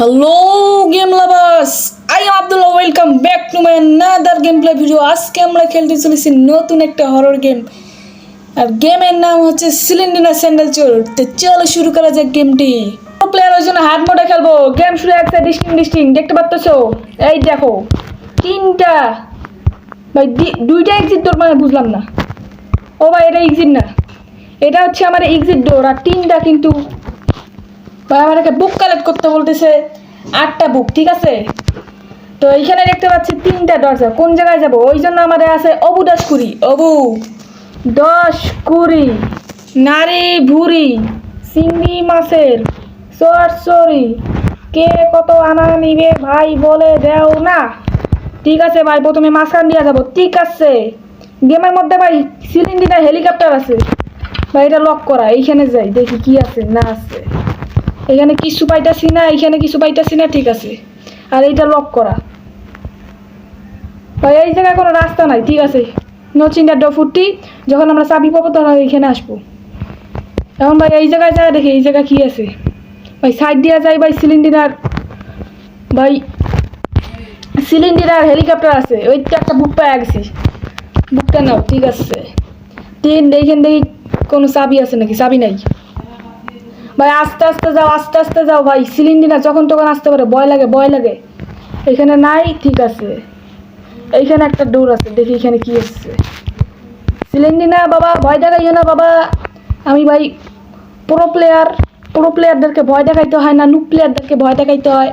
Hello game lovers I Abdullah welcome back to my another game play video আজকে আমরা খেলতে চলেছি নতুন একটা হরর গেম আর গেমের নাম হচ্ছে সিলিন্ডিনা স্যান্ডেল চোর তো চলো শুরু করা যাক গেমটি প্লেয়ার ওই জন্য হাত মোটা খেলব। গেম শুরু একটা ডিস্টিং ডিস্টিং দেখতে পাচ্ছ এই দেখো, তিনটা। ভাই দুইটা এক্সিট তোর মানে বুঝলাম না। ও ভাই, এটা এক্সিট না। এটা হচ্ছে আমার এক্সিট ডোর আর তিনটা কিন্তু ভাই আমাকে বুক কালেক্ট করতে বলতেছে, আটটা বুক ঠিক আছে? তো এইখানে দেখতে পাচ্ছি তিনটা দরজা, কোন জায়গায় যাব? ওই জন্য আমাদের আছে অবু দশ কুড়ি অবু দশ কুড়ি নারী ভুরি চিংড়ি মাছের চরি কে কত আনা নিবে ভাই বলে দেও না। ঠিক আছে ভাই, প্রথমে মাঝখান দিয়ে যাব। ঠিক আছে। গেমের মধ্যে ভাই সিলিন্ডিনা হেলিকপ্টার আছে। ভাই এটা লক করা, এইখানে যাই, দেখি কি আছে, না আছে। এখানে কিছু পাইতাছি না, এখানে কিছু পাইতাছি না, ঠিক আছে। আর এইটা লক করা। ভাই, এই জায়গায় কোনো রাস্তা নাই, ঠিক আছে। নো চিন্তা ডফুটি যখন আমরা চাবি পাবো তখন এইখানে আসব। এখন ভাই, এই জায়গায় যায়, দেখি এই জায়গা কি আছে। ভাই সাইড দিয়া যাই ভাই, সিলিন্ডার। ভাই, সিলিন্ডার, হেলিকপ্টার আছে। ওইটা একটা বুক পাই গেছি। বুকটা নাও, ঠিক আছে। তিন এইখান দেখি কোনো চাবি আছে নাকি? চাবি নাই। ভাই, আস্তে আস্তে যাও, আস্তে আস্তে যাও ভাই। সিলিন্ডার যখন তখন আসতে পারে। ভয় লাগে ভয় লাগে। এখানে নাই, ঠিক আছে। এইখানে একটা ডোর আছে, দেখি এখানে কি এসছে সিলিন্ডিনা বাবা, ভয় দেখাইও না, বাবা। আমি ভাই, প্রো প্লেয়ার প্রো প্লেয়ারদেরকে ভয় দেখাইতে হয় না নু প্লেয়ারদেরকে ভয় দেখাইতে হয়।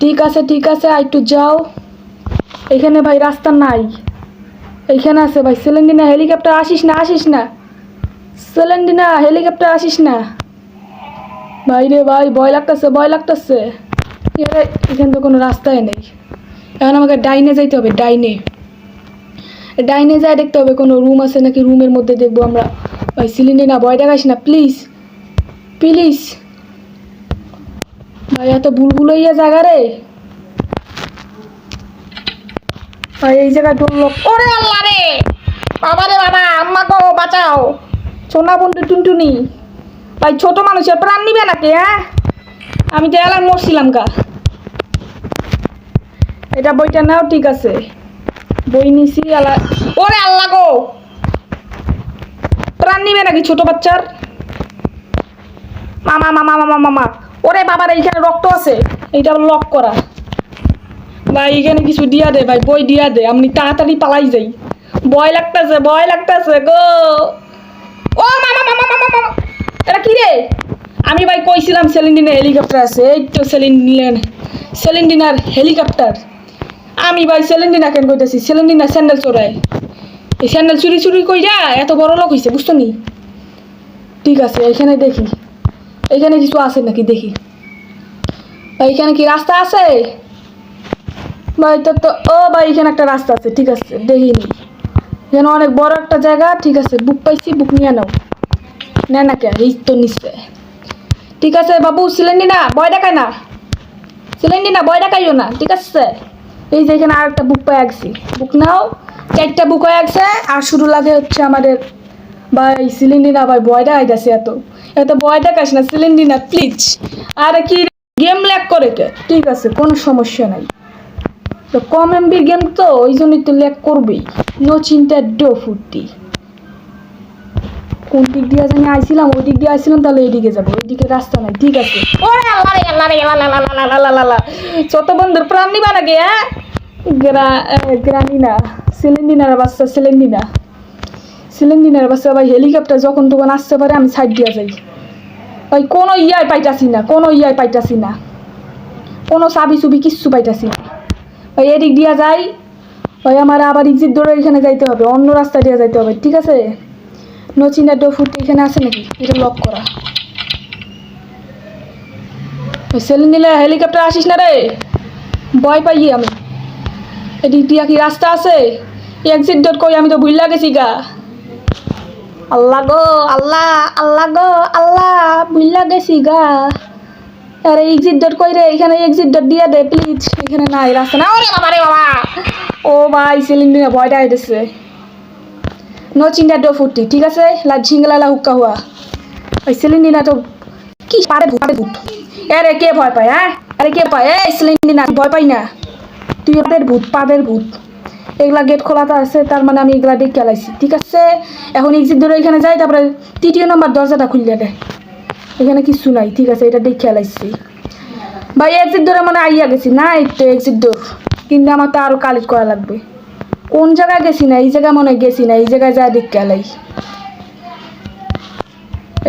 ঠিক আছে ঠিক আছে, আর একটু যাও। এখানে ভাই, রাস্তা নাই। এইখানে আছে ভাই সিলিন্ডিনা হেলিকপ্টার আসিস না আসিস না। সিলিন্ডিনা হেলিকপ্টার আসিস না। ভাই রে ভাই, ভয় লাগতেছে ভয় লাগতেছে। এখানে তো কোনো রাস্তায় নেই। এখন আমাকে ডাইনে যাইতে হবে, ডাইনে। ডাইনে যাই দেখতে হবে কোনো রুম আছে নাকি রুমের মধ্যে দেখব আমরা। ভাই, সিলিন্ডার না, ভয় দেখাইস না, প্লিজ। প্লিজ। ভাই, এত বুলবুল হইয়া জায়গা রে। ভাই, এই জায়গায় ডোর লোক ওরে আল্লাহ রে! বাবা রে বাবা, আম্মা গো, বাঁচাও। সোনা বন্ধু টুনটুনি। ভাই, ছোট মানুষের প্রাণ নিবে নাকি হ্যাঁ? আমি তো এলাম, মরছিলাম গা। এটা বইটা নাও, ঠিক আছে। বই নিছি আলা ওরে আল্লাহ গো! প্রাণ নিবে নাকি ছোট বাচ্চার? মামা মামা মামা মামা। ওরে বাবার এইখানে রক্ত আছে, এইটা লক করা। ভাই এখানে কিছু দিয়া দে, ভাই, বই দিয়া দে, আমি তাড়াতাড়ি পালাই যাই। ভয় লাগতেছে ভয় লাগতেছে গো! ও মামা মামা মামা মামা! এটা কি রে? আমি ভাই কইছিলাম সেলিন্ডিনার হেলিকপ্টার আছে। এই তো সেলিন্ডিনার সেলিন্ডিনার হেলিকপ্টার আমি ভাই সেলিন্ডিনা কেন কইতেছি? সেলিন্ডিনা স্যান্ডেল চোরায়। এই স্যান্ডেল চুরি চুরি কইরা এত বড় লোক হইছে বুঝতো নি? ঠিক আছে এখানে দেখি। এখানে কিছু আছে নাকি? দেখি। ভাই, এখানে কি রাস্তা আছে? ভাই তো তো ও ভাই এখানে একটা রাস্তা আছে ঠিক আছে দেখিনি। যেন অনেক বড় একটা জায়গা ঠিক আছে বুক পাইছি বুক নিয়ে নাও। না না কে এই তো নিশ্চয়। ঠিক আছে, বাবু সিলেন্ডি না, ভয় দেখায় না। সিলেন্ডি না, ভয় দেখাইও না, ঠিক আছে? এই যে এখানে আর একটা বুক পাই গেছি। বুক নাও, চারটা বুক হয়ে গেছে, আর শুরু লাগে হচ্ছে আমাদের, ভাই সিলিন্ডি না, ভাই, ভয় দেখাই গেছে এত। এত ভয় দেখাস না সিলিন্ডি না প্লিজ আর কি গেম ল্যাক করে কে? ঠিক আছে, কোনো সমস্যা নাই। তো কম এমবির গেম তো, ওই জন্যই তো ল্যাক করবেই। নো চিন্তা ডো ফুটি কোন দিক দিয়ে জানি আইছিলাম, ওই দিক দিয়ে আইছিলাম, তাহলে এইদিকে যাব। ওইদিকে রাস্তা নাই, ঠিক আছে। ওরে আল্লাহ রে আল্লাহ রে, আল্লাহ আল্লাহ আল্লাহ আল্লাহ ছোট বন্ধুর প্রাণ নিবা নাকি হ্যাঁ? গ্রা গ্রানিনা, সিলিন্ডিনার বাচ্চা, সিলিন্ডিনা। সিলিন্ডিনার বাচ্চা, ভাই, হেলিকপ্টার যখন তখন আসতে পারে, আমি সাইড দিয়ে যাই। ভাই, কোনো ইয়াই পাইতাছি না, কোনো ইয়াই পাইতাছি না। কোনো চাবি চুবি কিচ্ছু পাইতাছি না। ভাই, এদিক দিয়া যাই। ভাই, আমার আবার ইজিত ধরে এখানে যাইতে হবে, অন্য রাস্তা দিয়ে যাইতে হবে, ঠিক আছে? নচিনা ডো ফুট এখানে আছে নাকি? এটা লক করা। সেলিন নিলে হেলিকপ্টার আসিস না রে? ভয় পাই আমি। এদিক দিয়া কি রাস্তা আছে? এক্সিট ডট কই আমি তো ভুল গেছি গা। আল্লাহ গো, আল্লাহ আল্লাহ গো, আল্লাহ ভুল গেছি গা। আরে এক্সিট ডট কই রে? এখানে এক্সিট ডট দিয়া দে প্লিজ এখানে নাই, রাস্তা না ওরে বাবা রে বাবা। ও ভাই সিলিন্ডার ভয়টা হইতেছে নো চিন্তা ডো ফুটি ঠিক আছে? লা ঝিঙ্গলা হুক্কা হুয়া। ওই সিলিন্ডার তো কি পারে পারে ভূত। এরে কে ভয় পায় হ্যাঁ? আরে কে পায় এই সিলিন্ডি না ভয় পাই না। তুই ওদের ভূত, পাদের ভূত। এগুলা গেট খোলাতে আছে, তার মানে আমি এগুলা দেখে লাইছি ঠিক আছে? এখন এক্সিট ধরে এখানে যাই, তারপরে তৃতীয় নম্বর দরজাটা খুললে দেয় এখানে কিছু নাই, ঠিক আছে? এটা দেখে লাইছি ভাই এক্সিট ধরে মানে আইয়া গেছি। না, এই তো এক্সিট দৌড় কিন্তু আমার তো আরও কালেক্ট করা লাগবে। কোন জায়গায় গেছি না, এই জায়গায় মনে গেছি না, এই জায়গায় যা দিক লাই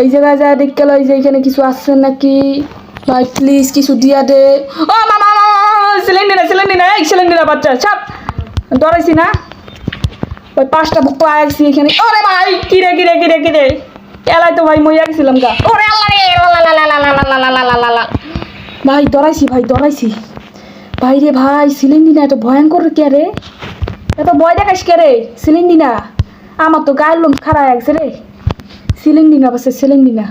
এই জায়গায় যা দিক লাই যে এখানে কিছু আসছে নাকি? ভাই প্লিজ কিছু দিয়া দে। ও মামা সিলিন্ডার সিলিন্ডার এই সিলিন্ডার বাচ্চা সব ধরাইছি না। ওই পাঁচটা পাইছি এখানে। ওরে ভাই কিরে কিরে কিরে কিরে এলাই তো ভাই মইয়া গেছিলাম গা। ওরে আল্লাহ রে ভাই, ধরাইছি ভাই ধরাইছি। ভাই রে ভাই সিলিন্ডার এত ভয়ঙ্কর কে রে? এত ভয় দেখাস কে রে? সিলিন্ডি না আমার তো গায়ের লোম খারাপ লাগছে রে। সিলিন্ডি না বাসে সিলিন্ডি না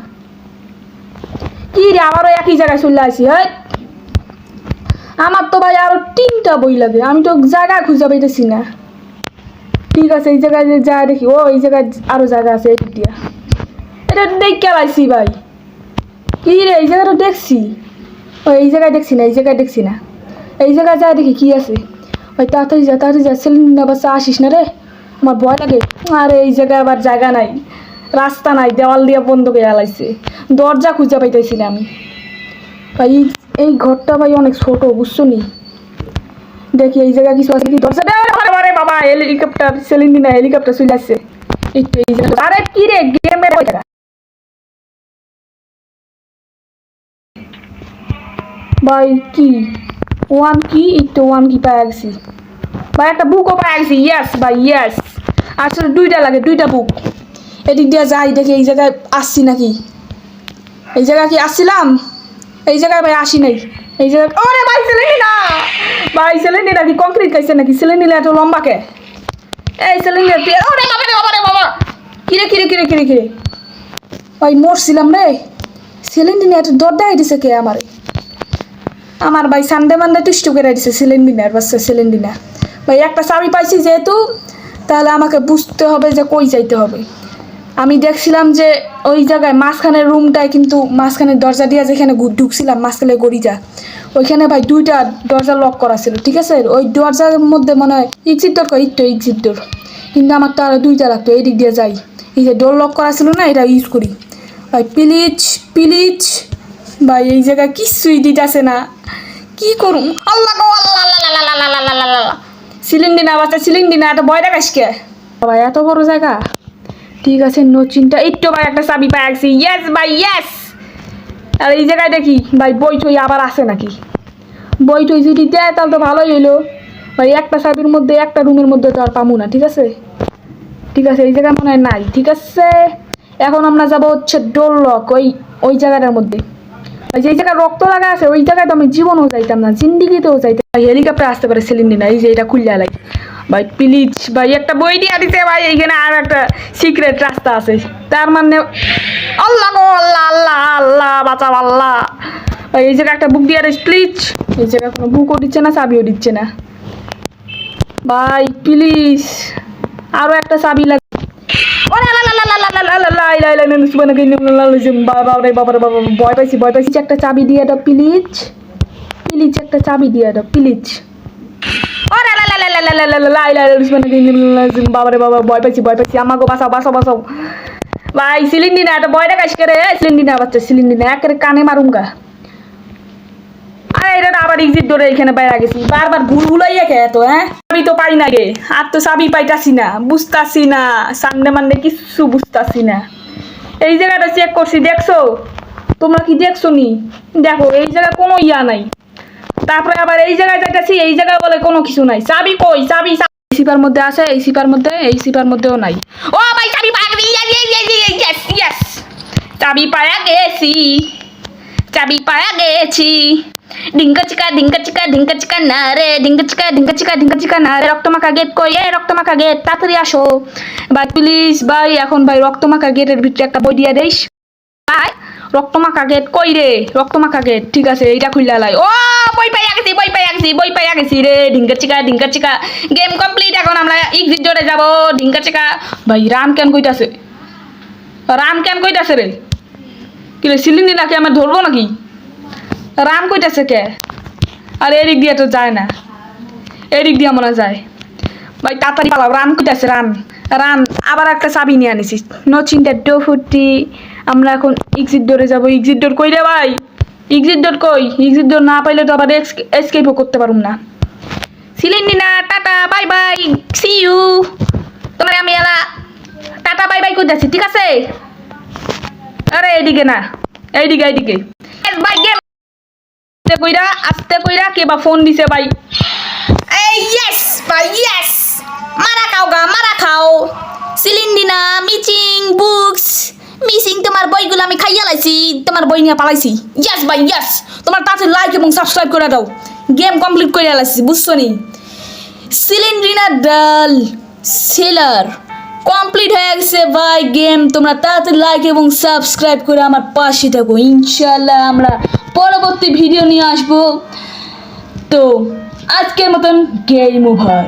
কি রে, আবারও একই জায়গায় চলে আসি, হয়? আমার তো ভাই আরও তিনটা বই লাগে, আমি তো জায়গা খুঁজে পাইতেছি না। ঠিক আছে, এই জায়গায় যা দেখি, ও, এই জায়গায় আরও জায়গা আছে দিয়া। এটা দেখে পাইছি ভাই। কি রে, এই জায়গাটা দেখছি? ও, এই জায়গায় দেখছি না, এই জায়গায় দেখছি না। এই জায়গায় যা দেখি কি আছে? ওই তাড়াতাড়ি যা তাড়াতাড়ি যা সিলিন্ডার বাসা আসিস না রে? আমার ভয় লাগে। আরে এই জায়গায় আবার জায়গা নাই রাস্তা নাই দেওয়াল দিয়ে বন্ধ করে এলাইছে দরজা খুঁজে পাইতেছি না আমি। ভাই এই- ঘরটা ভাই অনেক ছোট বুঝছ নি? দেখি এই জায়গায় কিছু আছে কি? দরজা দে, আরে আরে বাবা হেলিকপ্টার সিলিন্ডার না হেলিকপ্টার চলে আসছে। আরে কি রে গেমের ভাই কি? ওয়ান কি এই ওয়ান কি পাই গেছি ভাই, একটা বুকও পাই গেছি ইয়েস ভাই ইয়েস আসলে দুইটা লাগে, দুইটা বুক এদিক দিয়ে যাই, দেখি এই জায়গায় আসছি নাকি। এই জায়গায় কি আসছিলাম? এই জায়গায় ভাই আসি নাই। এই জায়গায় ওরে ভাই সিলিন্ডি না ভাই সিলিন্ডি নাকি কংক্রিট খাইছে নাকি? সিলিন্ডি এত লম্বা কে এই তুই ওরে বাবা রে বাবা রে, বাবা! কিরে কিরে কিরে কিরে কিরে? ভাই, মরছিলাম রে। সিলিন্ডি এত দর দেখাই দিছে কে আমারে? আমার ভাই সানডে মানডে টুষ্টু করে দিছে সিলিন্ডিনার বাচ্চা সিলিন্ডিনা ভাই, একটা চাবি পাইছি যেহেতু, তাহলে আমাকে বুঝতে হবে যে কই যাইতে হবে। আমি দেখছিলাম যে ওই জায়গায় মাঝখানের রুমটায় কিন্তু মাঝখানের দরজা দিয়ে যেখানে ঢুকছিলাম, মাঝখানে গড়িটা ওইখানে ভাই দুইটা দরজা লক করা ছিল, ঠিক আছে? ওই দরজার মধ্যে মনে হয় এক্সিট ডোর কই তো এক্সিট ডোর কিন্তু আমার তো আরও দুইটা লাগতো, এই দিক দিয়ে যাই। এই যে ডোর লক করা ছিল না, এটা ইউজ করি। ভাই প্লিজ প্লিজ ভাই, এই জায়গায় কিচ্ছুই দিতেছে না। কি করুম? আল্লাহ সিলিন্ডি না বাচ্চা সিলিন্ডি না এটা বয়রা কাশকে ভাই, এত বড় জায়গা? ঠিক আছে নচিনটা চিন্তা ভাই, একটা চাবি পাই আসছি ইয়েস ভাই ইয়েস আর এই জায়গায় দেখি, ভাই, বই টই আবার আছে নাকি? বই টই যদি দেয়, তাহলে তো ভালোই হইল। ভাই, একটা চাবির মধ্যে, একটা রুমের মধ্যে তো আর পামু না, ঠিক আছে? ঠিক আছে, এই জায়গায় মনে হয় নাই, ঠিক আছে? এখন আমরা যাব হচ্ছে ডোল লক ওই ওই জায়গাটার মধ্যে। যে জায়গায় রক্ত লাগা আছে, ওই জায়গায় তো আমি জীবনও যাইতাম না, জিন্দিগিতেও যাইতাম ভাই হেলিকপ্টার আসতে পারে সিলিন্ডি না, এই যে এটা খুললে লাগে। ভাই প্লিজ ভাই, একটা বই দিয়ে দিতে ভাই, এইখানে আর একটা সিক্রেট রাস্তা আছে। তার মানে আল্লাহ গো, আল্লাহ আল্লাহ আল্লাহ, বাঁচাও আল্লাহ। ভাই, এই জায়গায় একটা বুক দিয়ে দিস প্লিজ এই জায়গায় কোনো বুকও দিচ্ছে না, চাবিও দিচ্ছে না। ভাই প্লিজ আরও একটা চাবি লাগে ভয় পাইছি ভয় পাইছি একটা চাবি দিয়ে দাও প্লিজ প্লিজ একটা চাবি দিয়ে দাও প্লিজ বাবারে বাবা ভয় পাইছি ভয় পাইছি আমাকে বাসাও বাসাও বাসাও ভাই সিলিন্ডি না এটা ভয় দেখাইস করে সিলিন্ডিনা বাচ্চা সিলিন্ডি না একের কানে মারুম এটা আবার হ্যাঁ? এই নাই। তারপরে আবার এই জায়গায় যাইতাছি, এই জায়গায় বলে কোনো কিছু নাই। চাবি কই? চাবি এই সিপার মধ্যে আছে, এই সিপার মধ্যে, এই সিপার মধ্যেও নাই। ও ভাই, চাবি চাবি পায়া গেছি। চাবি পায়া গেছি। ডিঙ্কা চিকা ডিঙ্কা চিকা ডিঙ্কা চিকা না রে ডিঙ্কা চিকা ডিঙ্কা চিকা ডিঙ্কা চিকা না রে রক্তমাখা গেট কই এ রক্তমাখা গেট তাড়াতাড়ি আসো। ভাই প্লিজ ভাই, এখন ভাই রক্তমাখা গেটের ভিতরে একটা বই দিয়ে দেইস। ভাই রক্তমাখা গেট কই রে? রক্তমাখা গেট ঠিক আছে, এইটা খুললা লাই। ও, বই পাইয়া গেছি, বই পাইয়া গেছি, বই পাইয়া গেছি রে। ডিঙ্কা চিকা ডিঙ্কা চিকা গেম কমপ্লিট এখন আমরা এক্সিট জোরে যাব। ডিঙ্কা চিকা ভাই রাম কেন কইতাছে? রাম কেন কইতাছে রে? কি রে সিলিন্ডি নাকি আমার ধরবো নাকি? রাম কইতাছে কে? আর এদিক দিয়ে তো যায় না। এদিক দিয়ে মনে যায়। ভাই, তাড়াতাড়ি পালাও। রান কইতাছে রান রান আবার একটা চাবি নিয়ে আনিছি নো চিন্তা ডো ফুটি আমরা এখন এক্সিট ডোরে যাব। এক্সিট ডোর কই রে ভাই? এক্সিট ডোর কই? এক্সিট ডোর না পাইলে তো আবার এসকেপও করতে পারুম না। সিলিন্ডিনা tata, bye bye see you তোমার আমি এলা টাটা, বাই বাই কইতাছি, ঠিক আছে? আরে এদিকে না, এইদিকে এইদিকে। বাই গেম আস্তে কইরা আস্তে কইরা কে বা ফোন দিছে ভাই? এই ইয়েস ভাই ইয়েস মারা খাও গা, মারা খাও। সিলিন্ডিনা মিচিং, বুকস। মিসিং তোমার বইগুলো আমি খাইয়া লাইছি, তোমার বই নিয়ে পালাইছি। ইয়েস ভাই ইয়েস তোমার তাতে লাইক এবং সাবস্ক্রাইব করে দাও। গেম কমপ্লিট করে লাইছি, বুঝছ নি? সিলিন্ড্রিনা ডাল সেলার কমপ্লিট হয়ে গেছে ভাই গেম। তোমরা তাড়াতাড়ি লাইক এবং সাবস্ক্রাইব করে আমার পাশে থাকো। ইনশাল্লাহ আমরা পরবর্তী ভিডিও নিয়ে আসব। তো আজকের মতন গেম ওভার